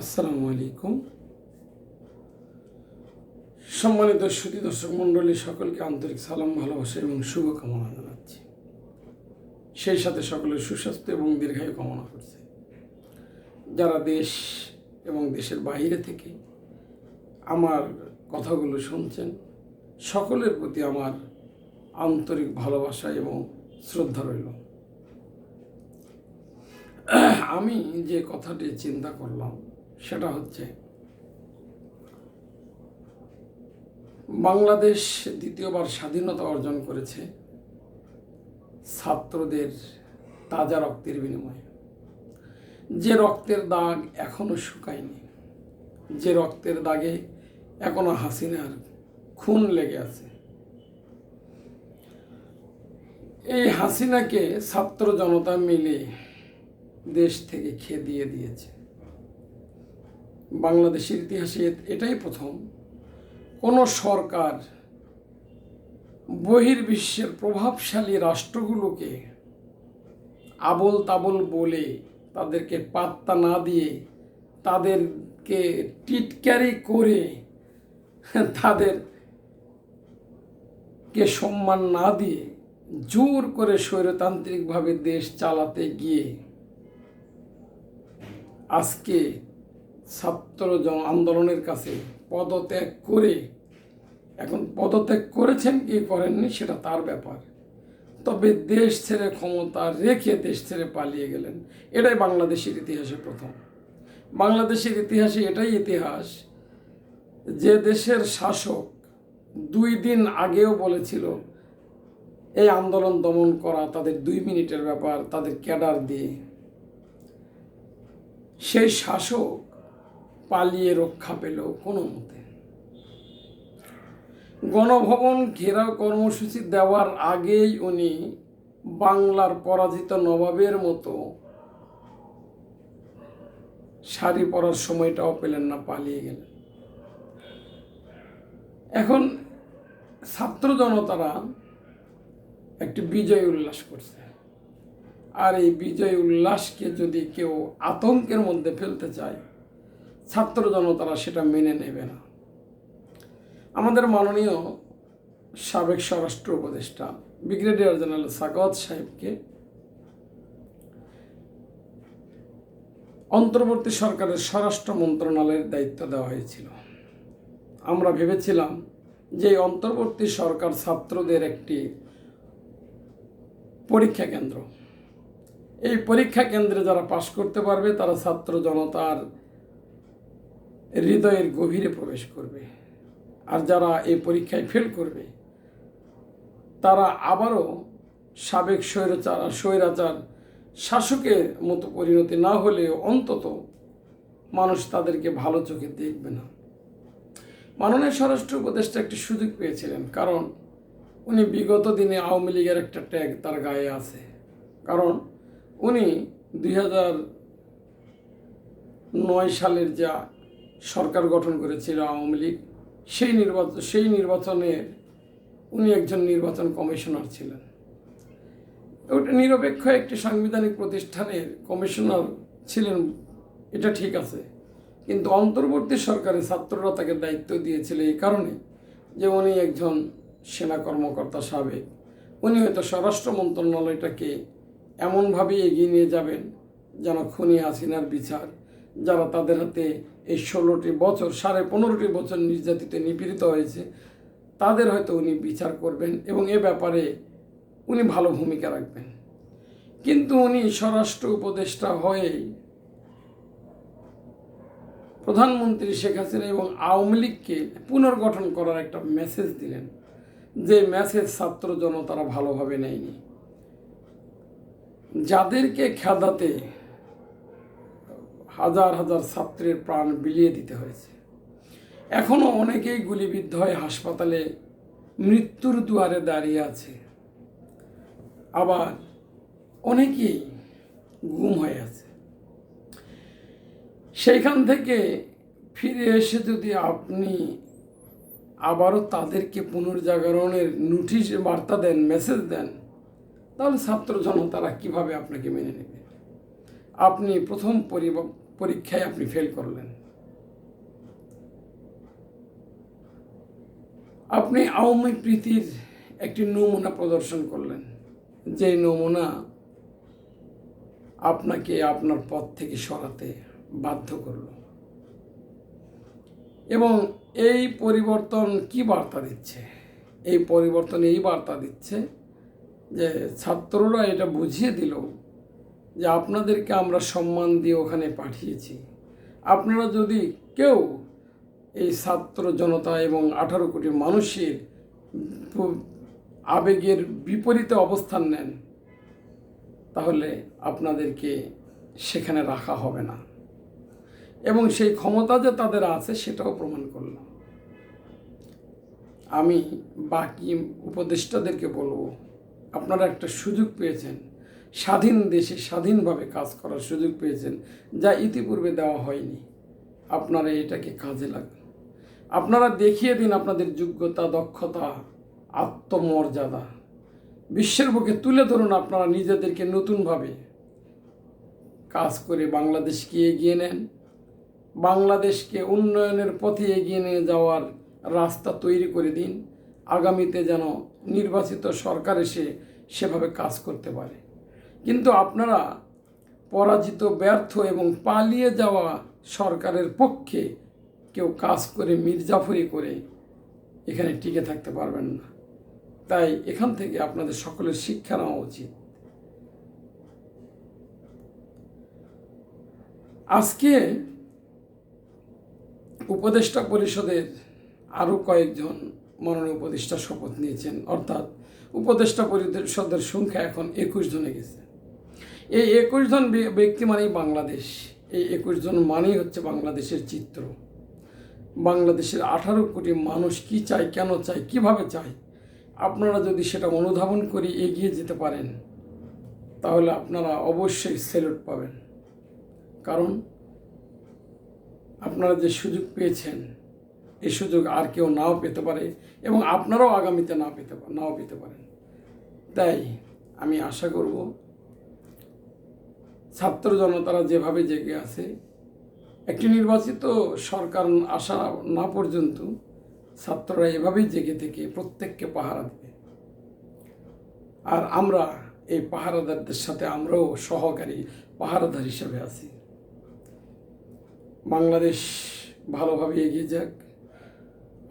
আসসালামু আলাইকুম। সম্মানিত সুদী দর্শক মণ্ডলী, সকলকে আন্তরিক সালাম, ভালোবাসা এবং শুভকামনা জানাচ্ছি। সেই সাথে সকলের সুস্বাস্থ্য এবং দীর্ঘায়ু কামনা করছে। যারা দেশ এবং দেশের বাইরে থেকে আমার কথাগুলো শুনছেন, সকলের প্রতি আমার আন্তরিক ভালোবাসা এবং শ্রদ্ধা রইল। আমি যে কথাটি চিন্তা করলাম সেটা হচ্ছে বাংলাদেশ দ্বিতীয়বার স্বাধীনতা অর্জন করেছে ছাত্রদের তাজা রক্তের বিনিময়ে। যে রক্তের দাগ এখনও শুকায়নি, যে রক্তের দাগে এখনও হাসিনার খুন লেগে আছে। এই হাসিনাকে ছাত্র জনতা মিলে দেশ থেকে খেয়ে দিয়ে দিয়েছে। বাংলাদেশের ইতিহাসে এটাই প্রথম। কোনো সরকার বহির্বিশ্বের প্রভাবশালী রাষ্ট্রগুলোকে আবল তাবল বলে তাদেরকে পাত্তা না দিয়ে তাদেরকে টিটকারি করে তাদেরকে সম্মান না দিয়ে জোর করে স্বৈরতান্ত্রিকভাবে দেশ চালাতে গিয়ে আজকে ছাত্র আন্দোলনের কাছে পদত্যাগ করে, এখন পদত্যাগ করেছেন কি করেননি সেটা তার ব্যাপার। তবে দেশ ছেড়ে ক্ষমতা রেখে দেশ ছেড়ে পালিয়ে গেলেন। এটাই বাংলাদেশের ইতিহাসে প্রথম। বাংলাদেশের ইতিহাসে এটাই ইতিহাস যে দেশের শাসক দুই দিন আগেও বলেছিল, এই আন্দোলন দমন করা তাদের দুই মিনিটের ব্যাপার, তাদের ক্যাডার দিয়ে। সেই শাসক পালিয়ে রক্ষা পেল কোনো মতে। গণভবন ঘেরাও কর্মসূচি দেওয়ার আগেই উনি বাংলার পরাজিত নবাবের মতো শাড়ি পরার সময়টাও পেলেন না, পালিয়ে গেলেন। এখন ছাত্র জনতারা একটি বিজয় উল্লাস করছে। আর এই বিজয় উল্লাসকে যদি কেউ আতঙ্কের মধ্যে ফেলতে চায় ছাত্র জনতারা সেটা মেনে নেবে না। আমাদের মাননীয় সাবেক স্বরাষ্ট্র উপদেষ্টা ব্রিগেডিয়ার জেনারেল সাগত সাহেবকে অন্তর্বর্তী সরকারের স্বরাষ্ট্র মন্ত্রণালয়ের দায়িত্ব দেওয়া হয়েছিল। আমরা ভেবেছিলাম যে অন্তর্বর্তী সরকার ছাত্রদের একটি পরীক্ষা কেন্দ্র। এই পরীক্ষা কেন্দ্রে যারা পাশ করতে পারবে, তারা ছাত্র জনতার হৃদয়ের গভীরে প্রবেশ করবে। আর যারা এই পরীক্ষায় ফেল করবে, তারা আবারও সাবেক স্বৈরাচার স্বৈরাচার শাসকের মতো পরিণতি না হলে অন্তত মানুষ তাদেরকে ভালো চোখে দেখবে না। মাননীয় স্বরাষ্ট্র উপদেষ্টা একটি সুযোগ পেয়েছিলেন, কারণ উনি বিগত দিনে আওয়ামী লীগের একটা ট্যাগ তার গায়ে আছে। কারণ উনি দুই নয় সালের যা সরকার গঠন করেছিল আওয়ামী লীগ, সেই নির্বাচন সেই নির্বাচনের উনি একজন নির্বাচন কমিশনার ছিলেন। ওটা নিরপেক্ষ একটি সাংবিধানিক প্রতিষ্ঠানের কমিশনার ছিলেন, এটা ঠিক আছে। কিন্তু অন্তর্বর্তী সরকারে ছাত্ররা তাকে দায়িত্ব দিয়েছিল এই কারণে যে উনি একজন সেনা কর্মকর্তা সাবেক। উনি হয়তো স্বরাষ্ট্র মন্ত্রণালয়টাকে এমনভাবে এগিয়ে নিয়ে যাবেন যেন খুনি হাসিনার বিচার, যারা তাদের হাতে এই ষোলোটি বছর, সাড়ে পনেরোটি বছর নির্যাতিত নিপীড়িত হয়েছে। তাদের হয়তো উনি বিচার করবেন এবং এ ব্যাপারে উনি ভালো ভূমিকা রাখবেন। কিন্তু উনি স্বরাষ্ট্র উপদেষ্টা হয়ে প্রধানমন্ত্রী শেখ হাসিনা এবং আওয়ামী লীগকে পুনর্গঠন করার একটা মেসেজ দিলেন যে মেসেজ ছাত্র জনতারা ভালোভাবে নেয়নি। যাদেরকে খেদাতে হাজার হাজার ছাত্রের প্রাণ বিলিয়ে দিতে হয়েছে। এখনও অনেকেই গুলিবিদ্ধ হয়ে হাসপাতালে মৃত্যুর দুয়ারে দাঁড়িয়ে আছে। আবার অনেকেই গুম হয়ে আছে। সেইখান থেকে ফিরে এসে যদি আপনি আবারও তাদেরকে পুনর্জাগরণের নোটিশ, বার্তা দেন, মেসেজ দেন, তাহলে ছাত্র জনতারা কীভাবে আপনাকে মেনে নেবে? আপনি প্রথম পরিব- পরীক্ষায় আপনি ফেল করলেন। আপনি আওয়ামী প্রীতির একটি নমুনা প্রদর্শন করলেন। যে নমুনা আপনাকে আপনার পথ থেকে সরাতে বাধ্য করল। এবং এই পরিবর্তন কি বার্তা দিচ্ছে? এই পরিবর্তন এই বার্তা দিচ্ছে যে ছাত্ররা এটা বুঝিয়ে দিল যে আপনাদেরকে আমরা সম্মান দিয়ে ওখানে পাঠিয়েছি। আপনারা যদি কেউ এই ছাত্র জনতা এবং আঠারো কোটি মানুষের আবেগের বিপরীতে অবস্থান নেন, তাহলে আপনাদেরকে সেখানে রাখা হবে না। এবং সেই ক্ষমতা যে তাদের আছে সেটাও প্রমাণ করলাম। আমি বাকি উপদেষ্টাদেরকে বলব, আপনারা একটা সুযোগ পেয়েছেন। স্বাধীন দেশে স্বাধীনভাবে কাজ করার সুযোগ পেয়েছেন, যা ইতিপূর্বে দেওয়া হয়নি। আপনারা এটাকে কাজে লাগান। আপনারা দেখিয়ে দিন আপনাদের যোগ্যতা, দক্ষতা, আত্মমর্যাদা। বিশ্বের বুকে তুলে ধরুন আপনারা নিজেদেরকে নতুনভাবে কাজ করে বাংলাদেশকে এগিয়ে নেন। বাংলাদেশকে উন্নয়নের পথে এগিয়ে নিয়ে যাওয়ার রাস্তা তৈরি করে দিন। আগামীতে যেন নির্বাচিত সরকার এসে সেভাবে কাজ করতে পারে। কিন্তু আপনারা পরাজিত, ব্যর্থ এবং পালিয়ে যাওয়া সরকারের পক্ষে কেউ কাজ করে মির্জাফরি করে এখানে টিকে থাকতে পারবেন না। তাই এখান থেকে আপনাদের সকলের শিক্ষা নেওয়া উচিত। আজকে উপদেষ্টা পরিষদের আরও কয়েকজন মনোনীয় উপদেষ্টা শপথ নিয়েছেন। অর্থাৎ উপদেষ্টা পরিষদের সংখ্যা এখন একুশ জনে গেছে। এই একুশ জন ব্য- ব্যক্তি মানেই বাংলাদেশ। এই একুশ জন মানেই হচ্ছে বাংলাদেশের চিত্র। বাংলাদেশের আঠারো কোটি মানুষ কি চায়, কেন চায়, কীভাবে চায়, আপনারা যদি সেটা অনুধাবন করে এগিয়ে যেতে পারেন, তাহলে আপনারা অবশ্যই সেলুট পাবেন। কারণ আপনারা যে সুযোগ পেয়েছেন এই সুযোগ আর কেউ নাও পেতে পারে এবং আপনারাও আগামীতে না পেতে নাও পেতে পারেন। তাই আমি আশা করব ছাত্র জনতারা যেভাবে জেগে আছে, একটি নির্বাচিত সরকার আসা না পর্যন্ত ছাত্ররা এভাবেই জেগে থেকে প্রত্যেককে পাহারা দেবে। আর আমরা এই পাহারাদারদের সাথে আমরাও সহকারী পাহারাদার হিসেবে আছি। বাংলাদেশ ভালোভাবে এগিয়ে যাক।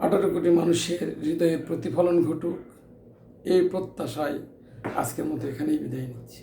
আঠারো কোটি মানুষের হৃদয়ে প্রতিফলন ঘটুক, এই প্রত্যাশায় আজকের মতো এখানেই বিদায় নিচ্ছি।